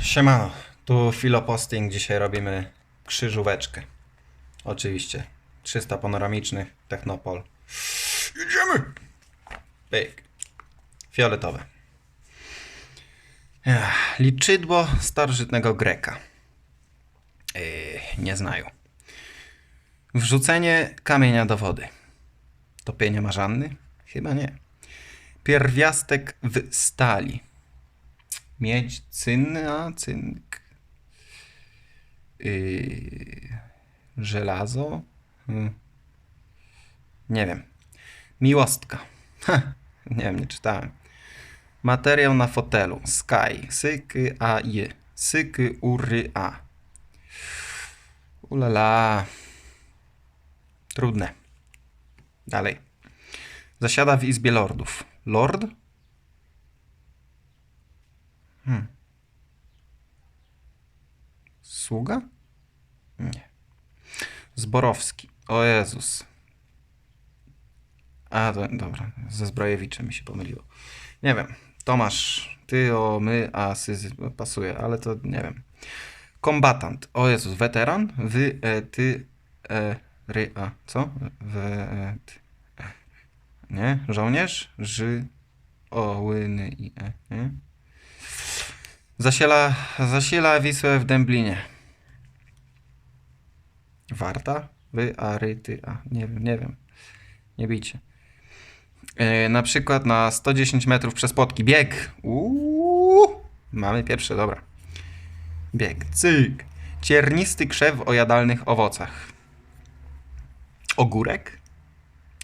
Siemano, tu filoposting. Dzisiaj robimy krzyżóweczkę. Oczywiście. 300 panoramicznych, Technopol. Idziemy! Pyk. Fioletowe. Liczydło starożytnego Greka. Nie znają. Wrzucenie kamienia do wody. Topienie marzanny? Chyba nie. Pierwiastek w stali. Miedź, cynna, cynk. Yy, żelazo? Hmm. Nie wiem. Miłostka. Nie wiem, nie czytałem. Materiał na fotelu. Sky. Syky a je. Syky ury a. Ulala. Trudne. Dalej. Zasiada w Izbie Lordów. Lord? Hmm. Sługa? Nie. Zborowski. O Jezus. A, to, dobra. Ze Zbrojewiczem mi się pomyliło. Nie wiem. Tomasz. Ty o my, a sy pasuje, ale to nie wiem. Kombatant. O Jezus. Weteran. Wy, e, ty, e, ry, a. Co? We, e, ty. Nie? Żołnierz? Ży, o, łyny i e. Nie? Zasiela, zasila Wisłę w Dęblinie. Warta? Wy, a, ry, ty, a. Nie wiem, nie wiem. Nie bijcie. E, na przykład na 110 metrów przez płotki. Bieg. Uuu. Mamy pierwsze, dobra. Bieg. Cyk. Ciernisty krzew o jadalnych owocach. Ogórek?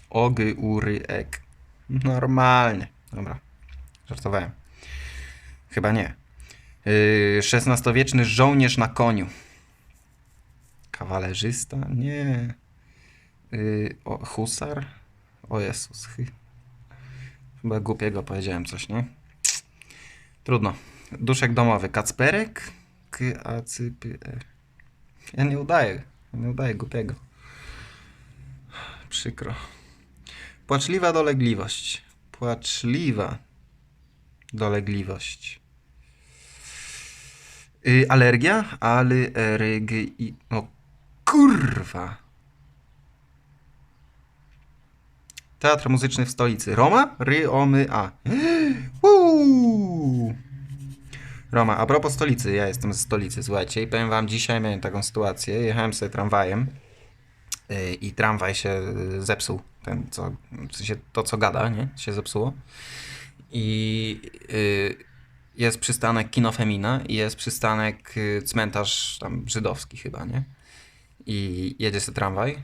Ogy. Normalnie. Dobra. Żartowałem. Chyba nie. XVI-wieczny żołnierz na koniu. Kawalerzysta? Nie. Yy, o, husar? O Jezus. chy- Chyba głupiego powiedziałem coś, nie? Trudno. Duszek domowy. Kacperek? K, a, cy, py, e. Ja nie udaję. Ja nie udaję głupiego. Przykro. Płaczliwa dolegliwość. Płaczliwa dolegliwość. Y, alergia? Alergi... O kurwa. Teatr muzyczny w stolicy. Roma? Ry, o, my, a. Roma. A propos stolicy. Ja jestem z stolicy, słuchajcie. I powiem wam, dzisiaj miałem taką sytuację. Jechałem sobie tramwajem y, i tramwaj się y, zepsuł. Ten, co, w sensie to, co gada, nie? Się zepsuło. I y, jest przystanek Kino Femina i jest przystanek y, cmentarz tam żydowski chyba, nie? I jedzie sobie tramwaj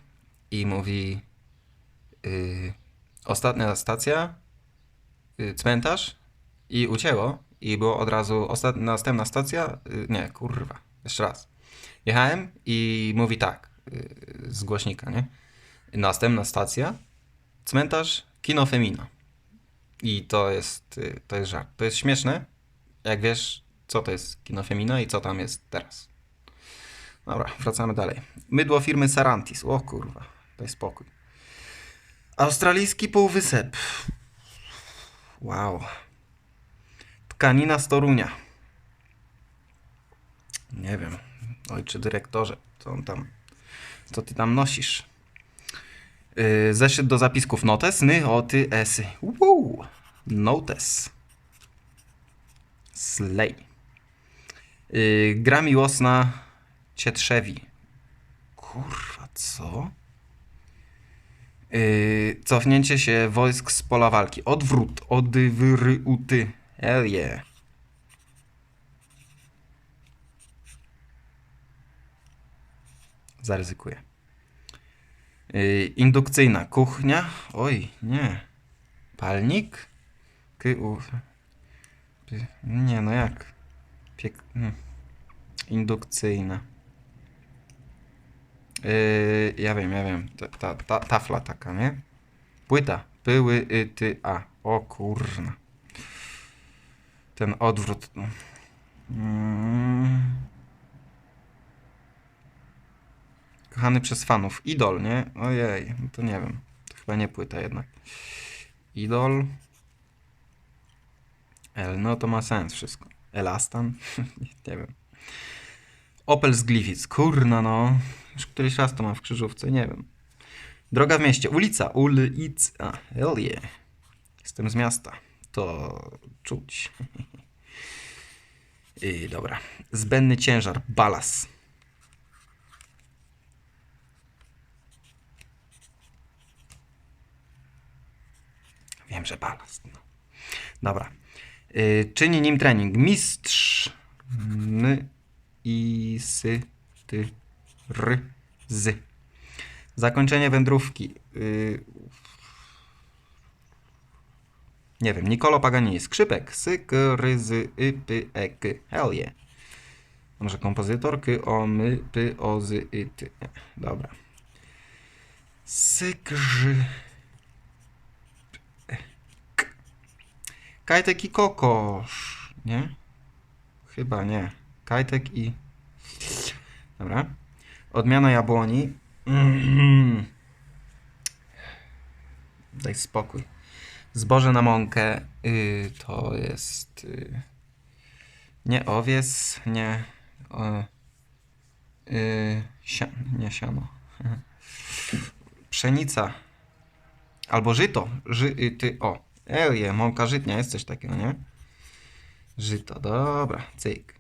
i mówi y, ostatnia stacja, y, cmentarz i ucięło i było od razu ostat... następna stacja, nie, kurwa, jeszcze raz. Jechałem i mówi tak, z głośnika, nie? Następna stacja, cmentarz Kino Femina. I to jest, to jest żart. To jest śmieszne, jak wiesz, co to jest kino Femina i co tam jest teraz. Dobra, wracamy dalej. Mydło firmy Sarantis. O kurwa, daj spokój. Australijski półwysep. Wow. Tkanina z Torunia. Nie wiem. Ojcze dyrektorze, co on tam, co ty tam nosisz? Yy, zeszyt do zapisków notes, ny, oty, esy. Wow. Notes. Slay. Yy, gra miłosna Cietrzewi. Kurwa, co? Yy, cofnięcie się wojsk z pola walki. Odwrót. Odwryuty. Hell yeah. Zaryzykuję. Yy, indukcyjna. Kuchnia. Oj, nie. Palnik? U, Nie, no jak? Piek... hmm. Indukcyjna. Yy, ja wiem, ja wiem. Ta, ta, ta, tafla taka, nie? Płyta. Pyły, y, ty, a. O kurna. Ten odwrót. Mm. Kochany przez fanów. Idol, nie? Ojej, no to nie wiem. To chyba nie płyta jednak. Idol. L, no to ma sens wszystko. Elastan? nie wiem. Opel z Gliwic. Kurna no. Już któryś raz to mam w krzyżówce, nie wiem. Droga w mieście. Ulica. Ulic. A, hell yeah. Jestem z miasta. To czuć. I dobra. Zbędny ciężar. Balas. Wiem, że balast. No. Dobra. Y, czyni nim trening. Mistrz. N. I. Sy. Ty. R. Z. Zakończenie wędrówki. Y, nie wiem. Nicolo Paganini. Skrzypek. Sy. K. Ry. Z. Y. Py. E. K. Hell yeah. Może kompozytor. K. O. My. Py. O. Z. Y. Ty. Dobra. Sykrz. Kajtek i kokosz. Nie? Chyba nie. Kajtek i. Dobra. Odmiana jabłoni. Daj spokój. Zboże na mąkę. Y, to jest. Y, nie owies, nie. Y, sia, nie siano. Pszenica. Albo żyto. Ży, y, ty, o. Elie, mąka żytnia, jest coś takiego, nie? Żyto, dobra, cyk.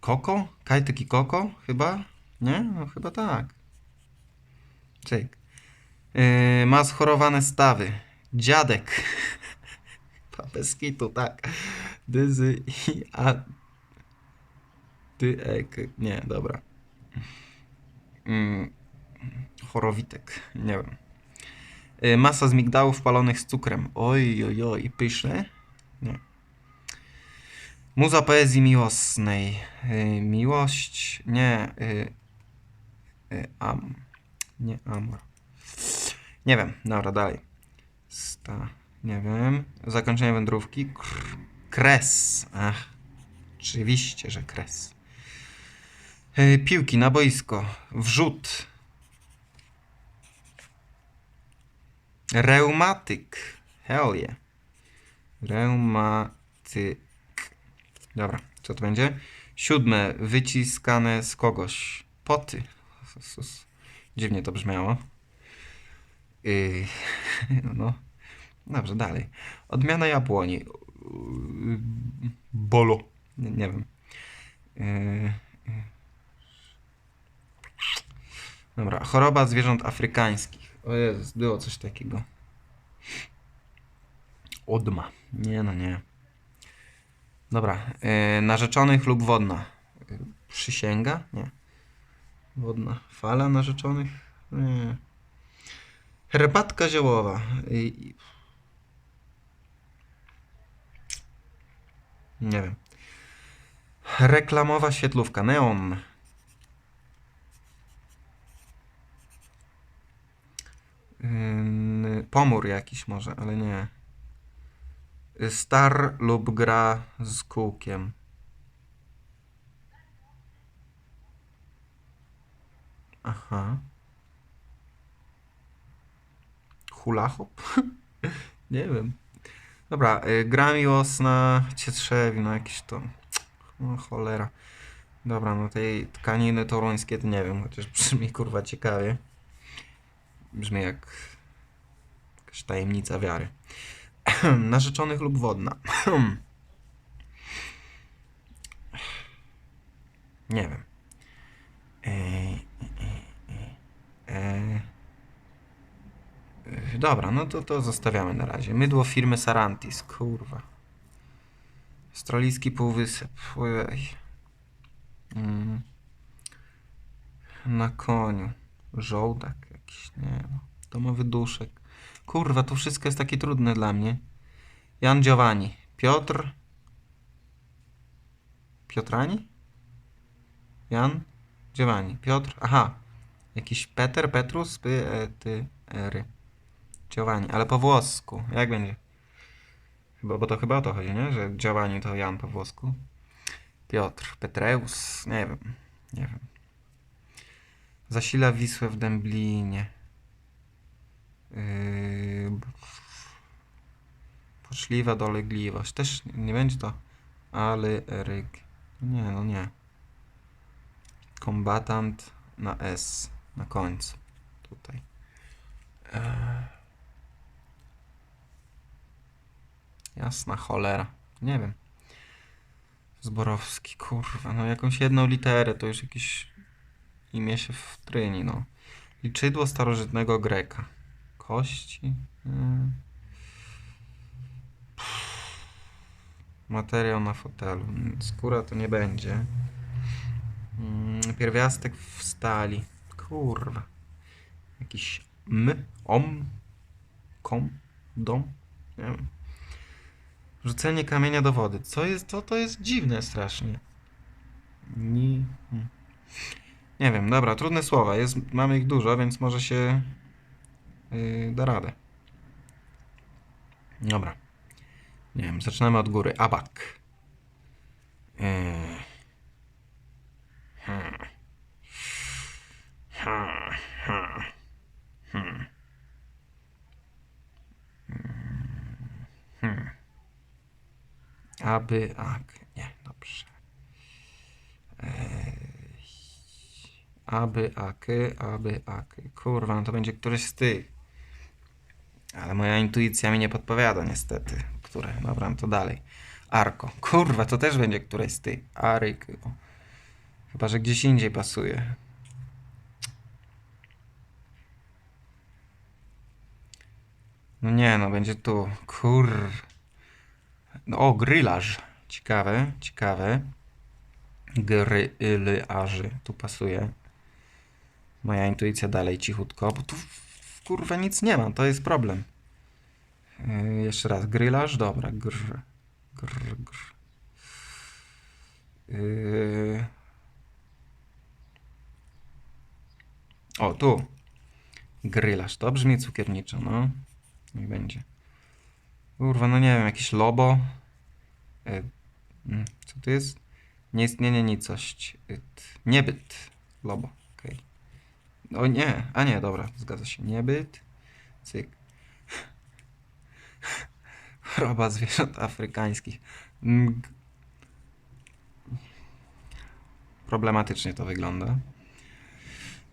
Koko? Kajtek i koko? Chyba? Nie? No chyba tak. Cyk. Yy, ma schorowane stawy. Dziadek. Chyba Bez kitu, tak. Dyzy i a... Ty, ek. Nie, dobra. Mm, chorowitek, nie wiem. Y, Masa z migdałów palonych z cukrem. Oj, oj, oj, pyszne? Nie. Muza poezji miłosnej. Y, miłość? Nie. Y, y, am. Nie amor. Nie wiem. Dobra, dalej. Sta. Nie wiem. Zakończenie wędrówki. Kr kres. Ach. Oczywiście, że kres. Y, piłki na boisko. Wrzut. Reumatyk. Hell yeah. Reumatyk. Dobra, co to będzie? Siódme. Wyciskane z kogoś. Poty. Dziwnie to brzmiało. Yy, no. Dobrze, dalej. Odmiana jabłoni. Bolo. Nie, nie wiem. Yy. Dobra, choroba zwierząt afrykańskich. O Jezus, było coś takiego. Odma. Nie, no nie. Dobra, yy, narzeczonych lub wodna. Przysięga? Nie. Wodna. Fala narzeczonych? Nie. Herbatka ziołowa. Nie wiem. Reklamowa świetlówka. Neon. Ym, pomór jakiś może, ale nie. Star lub gra z kółkiem. Aha. Hula hop? nie wiem. Dobra, y, gra miłosna cię trzewi, no jakieś to... No cholera. Dobra, no tej tkaniny toruńskie to nie wiem, chociaż brzmi kurwa ciekawie. Brzmi jak tajemnica wiary. Narzeczonych lub wodna. Nie wiem. E, e, e. Dobra, no to to zostawiamy na razie. Mydło firmy Sarantis, kurwa. Australijski półwysep. Ojej. Mm. Na koniu. Żołdak jakiś, nie wiem. Domowy duszek. Kurwa, to wszystko jest takie trudne dla mnie. Jan Giovanni. Piotr. Piotrani? Jan Giovanni. Piotr. Aha. Jakiś Peter, Petrus, Py, e, ty, ery. Giovanni, ale po włosku. Jak będzie? Chyba, bo to chyba o to chodzi, nie? Że Giovanni to Jan po włosku. Piotr, Petreus, nie wiem. Nie wiem. Zasila Wisłę w Dęblinie. Yy... Poczliwa dolegliwość. Też nie będzie to Ale, Eryk. Nie, no nie. Kombatant na S. Na końcu. Tutaj. Eee. Jasna cholera. Nie wiem. Zborowski, kurwa. No jakąś jedną literę to już jakieś imię się wtryni, no. Liczydło starożytnego Greka. Kości? Mm. Materiał na fotelu. Skóra to nie będzie. Mm, Pierwiastek w stali. Kurwa. Jakiś m, om, kom, dom. Nie wiem. Rzucenie kamienia do wody. Co jest to? To jest dziwne strasznie. Ni. hmm. Nie wiem, dobra, trudne słowa. Jest, mamy ich dużo, więc może się yy, da radę. Dobra. Nie wiem, zaczynamy od góry. Abak. Hmm. Aby, ak. Nie, dobrze. Ej. Aby, aky, aby, aky. Kurwa, no to będzie któryś z tych. Ale moja intuicja mi nie podpowiada niestety. Które? Dobra, no to dalej. Arko. Kurwa, to też będzie któreś z tych. Aryk. O. Chyba, że gdzieś indziej pasuje. No nie, no będzie tu. Kur... No, o, grylarz. Ciekawe, ciekawe. Grylarzy. Tu pasuje. Moja intuicja dalej cichutko, bo tu kurwa nic nie ma, to jest problem. Yy, jeszcze raz, grylarz, dobra, gr, gr, gr. Yy. O, tu. Grylarz, to brzmi cukierniczo, no. Niech będzie. Kurwa, no nie wiem, jakieś lobo. Yy, co to jest? Nieistnienie nicość. Yt. Niebyt. Lobo, okej. O nie, a nie, dobra, zgadza się. Niebyt. Cyk. Choroba zwierząt afrykańskich. Mm. Problematycznie to wygląda.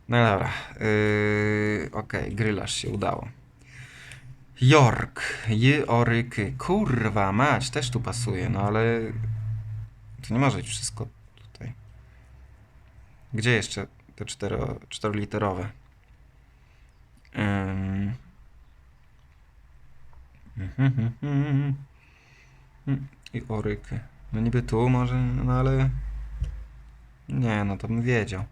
No dobra. Yy, Okej, grylarz się udało. Jork. Joryky. Kurwa, mać, też tu pasuje, no ale... To nie może być wszystko tutaj. Gdzie jeszcze te cztero, czteroliterowe? Ym. I oryky. No niby tu może, no ale... Nie, no to bym wiedział.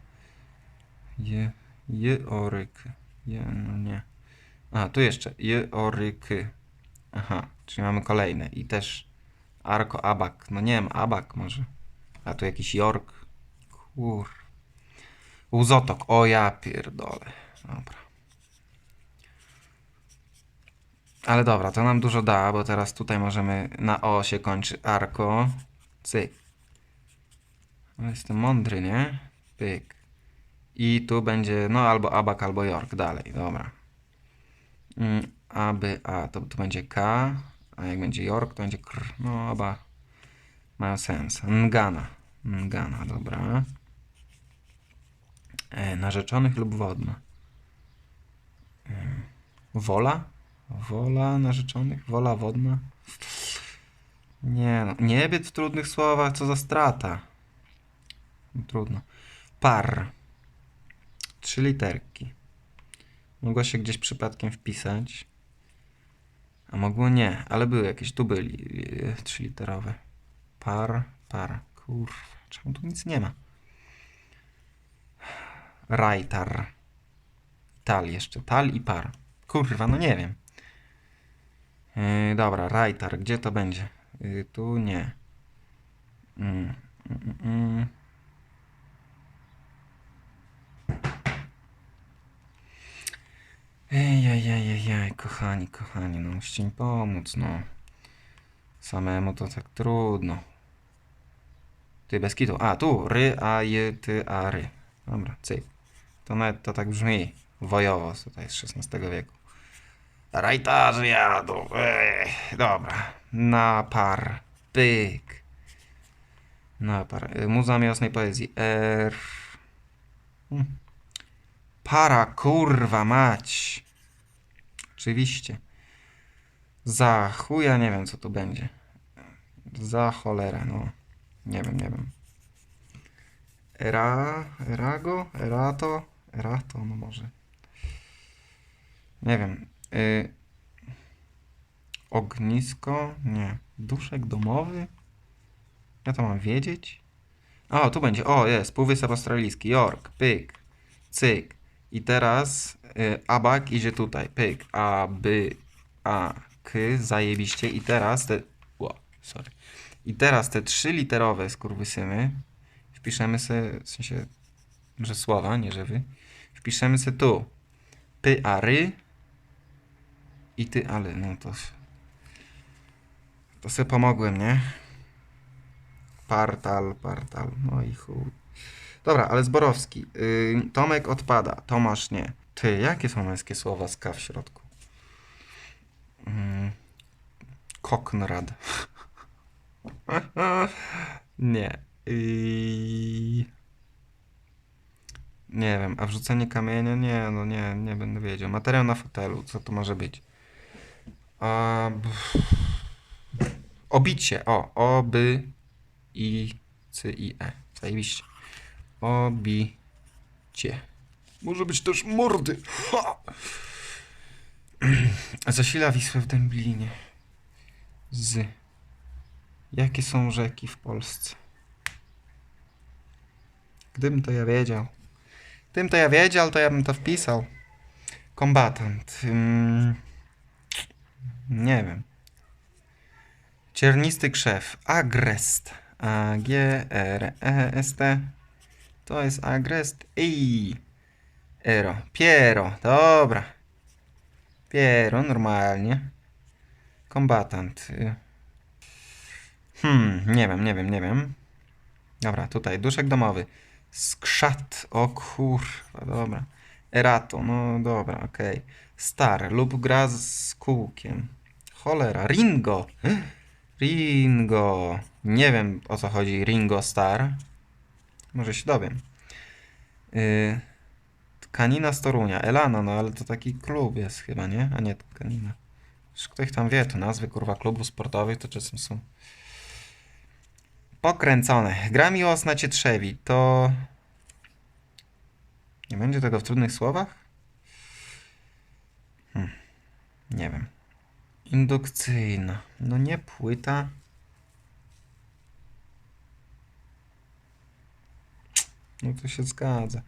Je, je oryky. Je, no nie. A, tu jeszcze. Je oryky. Aha, czyli mamy kolejne. I też Arko Abak. No nie wiem, Abak może. A tu jakiś York. Kur. Łzotok. O ja pierdolę. Dobra. Ale dobra, to nam dużo da, bo teraz tutaj możemy na O się kończy Arko. Cyk. No, jestem mądry, nie? Pyk. I tu będzie, no albo Abak, albo York. Dalej, dobra. Mm, aby, a to tu będzie K, a jak będzie York, to będzie Kr. No, oba mają sens. Ngana. Ngana, dobra. E, narzeczonych lub wodna. Ym, Wola? Wola narzeczonych? Wola wodna? Nie no, niebyt w trudnych słowach, co za strata. No, Trudno. Par. Trzy literki. Mogło się gdzieś przypadkiem wpisać. A mogło nie, ale były jakieś, tu byli yy, trzyliterowe. Par, par. Kurwa, czemu tu nic nie ma? Rajtar. Tal jeszcze. Tal i par. Kurwa, no nie wiem. Yy, dobra, Rajtar. Gdzie to będzie? Yy, tu nie. Mm, mm, mm. Ejajajajaj, kochani, kochani, no musicie mi pomóc, no. Samemu to tak trudno. Ty, bez kitu. A, tu, ry, a, je, ty, a, ry. Dobra, cyk. To nawet to tak brzmi wojowo, tutaj z XVI wieku. Rajtarzy jadą, ej, dobra. Na par, pyk. Para. y, Muza miłosnej poezji. Er... Hmm. Para, kurwa mać. Oczywiście. Za chuja nie wiem, co tu będzie. Za cholerę, no. Nie wiem, nie wiem. Era... Erago? Erato? Erato, no może. Nie wiem. Y... Ognisko? Nie. Duszek domowy? Ja to mam wiedzieć? O, tu będzie. O, jest. Półwysep Australijski. York. Pyk. Cyk. I teraz y, abak idzie tutaj. Pyk. A, by, a, k. Zajebiście. I teraz te... Ło, sorry. I teraz te trzy literowe skurwysymy wpiszemy sobie, w sensie, że słowa, nie że wy. Wpiszemy sobie tu. Py, a, ry. I ty, ale, no to... To sobie pomogłem, nie? Partal, partal, no i chuj. Dobra, ale Zborowski. Yy, Tomek odpada, Tomasz nie. Ty, jakie są męskie słowa z K w środku? Yy, Koknrad. nie. Yy... Nie wiem, a wrzucenie kamienia? Nie, no nie, nie będę wiedział. Materiał na fotelu, co to może być? Obicie, o, oby i c i e. Zajebiście. Obicie. Może być też mordy. Ha! Zasila Wisłę w Dęblinie. Z. Jakie są rzeki w Polsce? Gdybym to ja wiedział. Gdybym to ja wiedział, to ja bym to wpisał. Kombatant. Ym... Nie wiem. Ciernisty krzew. Agrest. A-G-R-E-S-T. To jest agrest. I. Ero. Piero. Dobra. Piero, normalnie. Kombatant. Y. Hmm, nie wiem, nie wiem, nie wiem. Dobra, tutaj. Duszek domowy. Skrzat. O kurwa, dobra. Erato, no dobra, okej. Star lub gra z kółkiem. Cholera. Ringo. Ringo. Nie wiem o co chodzi Ringo Star. Może się dowiem. Yy, tkanina z Torunia. Elana, no ale to taki klub jest chyba, nie? A nie tkanina. Już ktoś tam wie, to nazwy kurwa klubów sportowych to czasem są. Pokręcone. Gra miłosna cię trzewi. To... Nie będzie tego w trudnych słowach? Hmm. Nie wiem. Indukcyjna. No nie płyta. No to się zgadza.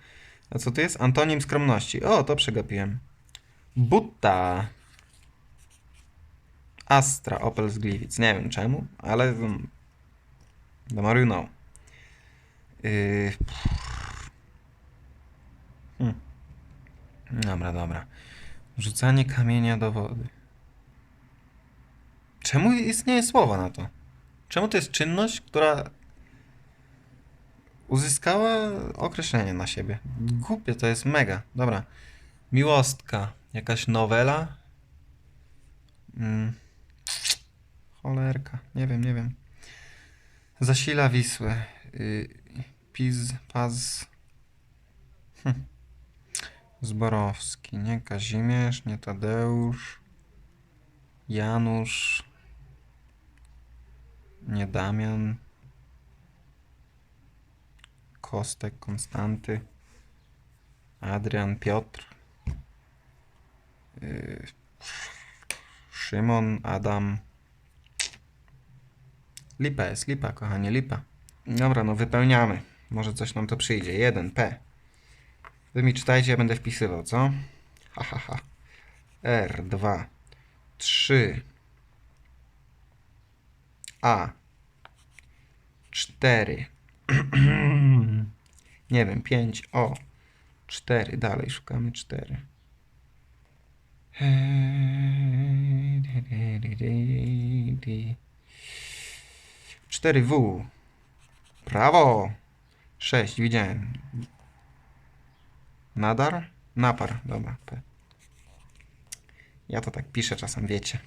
A co to jest? Antonim skromności. O, to przegapiłem. Butta. Astra, Opel z Gliwic. Nie wiem czemu, ale... you know. Yy... Hmm. Dobra, dobra. Rzucanie kamienia do wody. Czemu istnieje słowo na to? Czemu to jest czynność, która uzyskała określenie na siebie? Głupie to jest mega. Dobra. Miłostka. Jakaś nowela? Mm. Cholerka. Nie wiem, nie wiem. Zasila Wisłę. Y, Piz, Paz. Hm. Zborowski. Nie Kazimierz, nie Tadeusz. Janusz. Nie Damian. Kostek, Konstanty. Adrian, Piotr. Yy, Szymon, Adam. Lipa jest, lipa, kochanie, lipa. Dobra, no wypełniamy. Może coś nam to przyjdzie. 1, P. Wy mi czytajcie, ja będę wpisywał, co? Ha, ha, ha. R, 2, 3. A. 4. Nie wiem, 5. O. 4. Dalej szukamy 4. 4W. Prawo. 6. Widziałem. Nadar? Napar. Dobra. P. Ja to tak piszę czasem, wiecie.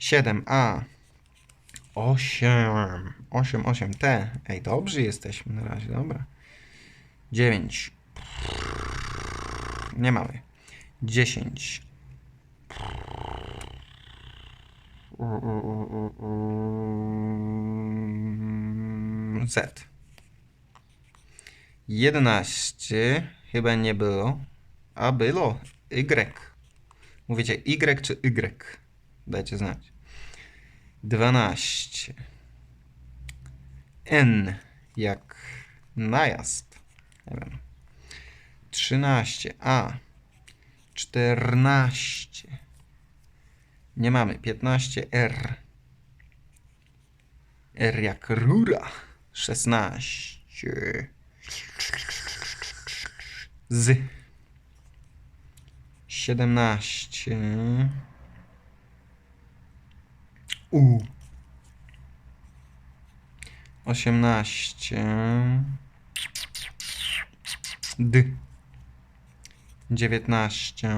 7A. 8. 8, 8. T. Ej, dobrzy jesteśmy na razie, dobra. 9. Nie mamy. 10. Z. 11. Chyba nie było. A było. Y. Mówicie Y czy Y? Dajcie znać. 12. N jak najazd. Nie wiem. 13. A. 14. Nie mamy. 15. R. R jak rura. 16. Z. 17. U. 18. D. 19.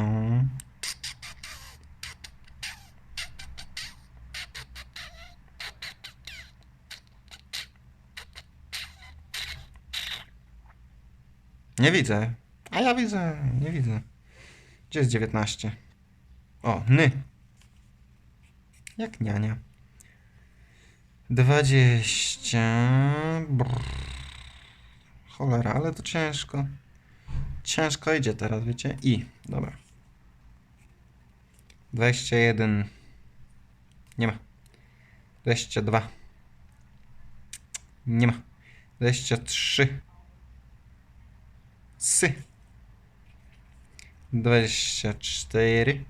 Nie widzę. A ja widzę, nie widzę. Gdzie jest 19? O, ny. Jak niania. 20. Brrr. Cholera, ale to ciężko. Ciężko idzie teraz, wiecie? I, dobra. 21. Nie ma. 22. Nie ma. 23. Sy. 24.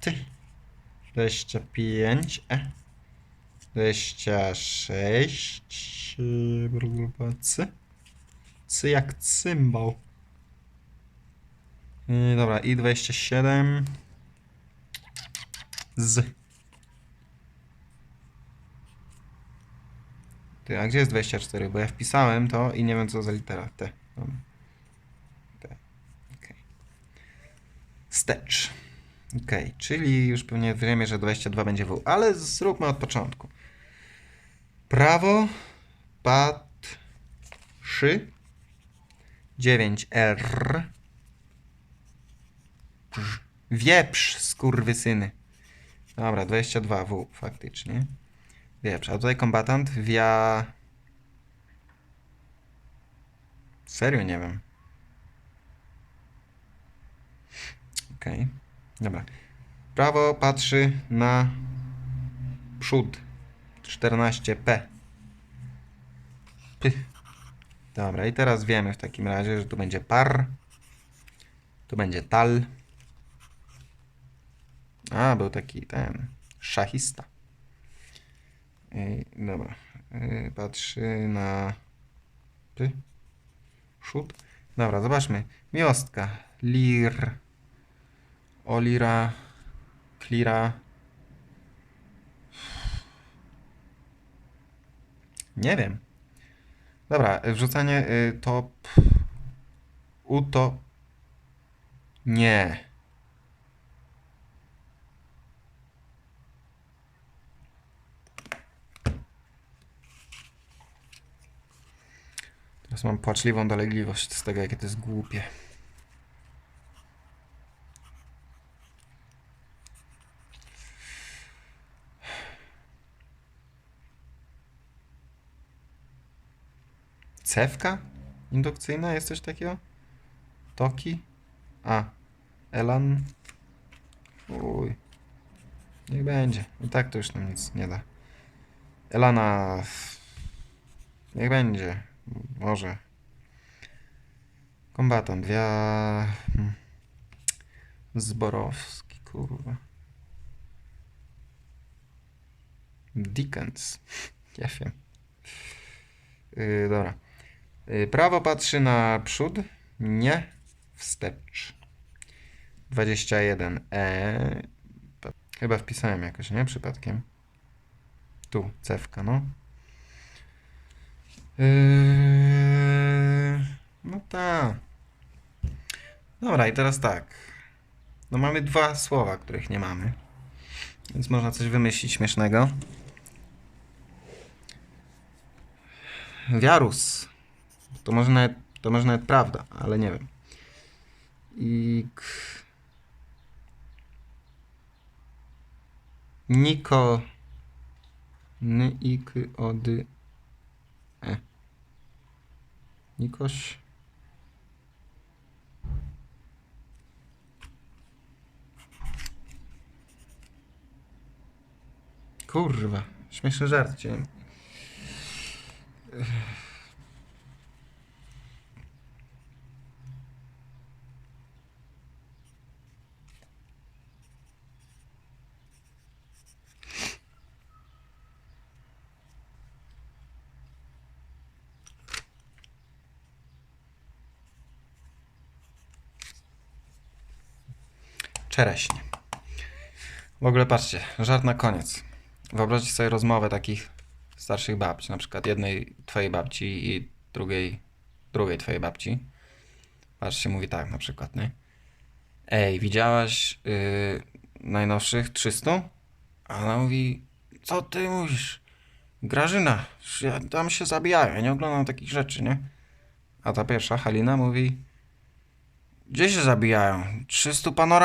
Ty. 25. E. 26. Brulba, C. C jak cymbał. Yy, dobra, i 27. Z. Ty, a gdzie jest 24? Bo ja wpisałem to i nie wiem co za litera. T. T. Okej. Wstecz. Okej, czyli już pewnie wiemy, że 22 będzie W, ale zróbmy od początku. Prawo, pat, szy, 9R, wieprz, skurwysyny. Dobra, 22 W faktycznie. Wieprz, a tutaj kombatant wia... Serio nie wiem. Okej. Dobra. Prawo patrzy na przód. 14P. P. Dobra, i teraz wiemy w takim razie, że tu będzie par. Tu będzie tal. A, był taki ten szachista. Ej, dobra. Yy, patrzy na P. Przód. Dobra, zobaczmy. Miostka. Lir. Olira, Klira. Nie wiem. Dobra, wrzucanie y, top. Uto. Nie. Teraz mam płaczliwą dolegliwość z tego, jakie to jest głupie. Cewka indukcyjna? Jest coś takiego? Toki? A. Elan? Uj. Niech będzie. I tak to już nam nic nie da. Elana. Niech będzie. Może. Kombatant. Wia... hmm. Zborowski, kurwa. Dickens. Nie wiem. Yy, dobra. Yy, prawo patrzy na przód, nie wstecz. 21. E. Chyba wpisałem jakoś, nie? Przypadkiem. Tu, cewka, no. Yy, no tak. Dobra, i teraz tak. No mamy dwa słowa, których nie mamy. Więc można coś wymyślić śmiesznego. Wiarus. To może nawet, to może nawet prawda, ale nie wiem. I... Niko... Ny, ik, ody... E. Nikoś... Kurwa, śmieszny żart chciałem. Czereśnie. W ogóle patrzcie, żart na koniec. Wyobraźcie sobie rozmowę takich starszych babci, na przykład jednej twojej babci i drugiej, drugiej twojej babci. Patrzcie, mówi tak na przykład, nie? Ej, widziałaś yy, najnowszych 300? A ona mówi, co ty mówisz? Grażyna, ja, tam się zabijają, ja nie oglądam takich rzeczy, nie? A ta pierwsza, Halina, mówi, gdzie się zabijają? 300 panorami?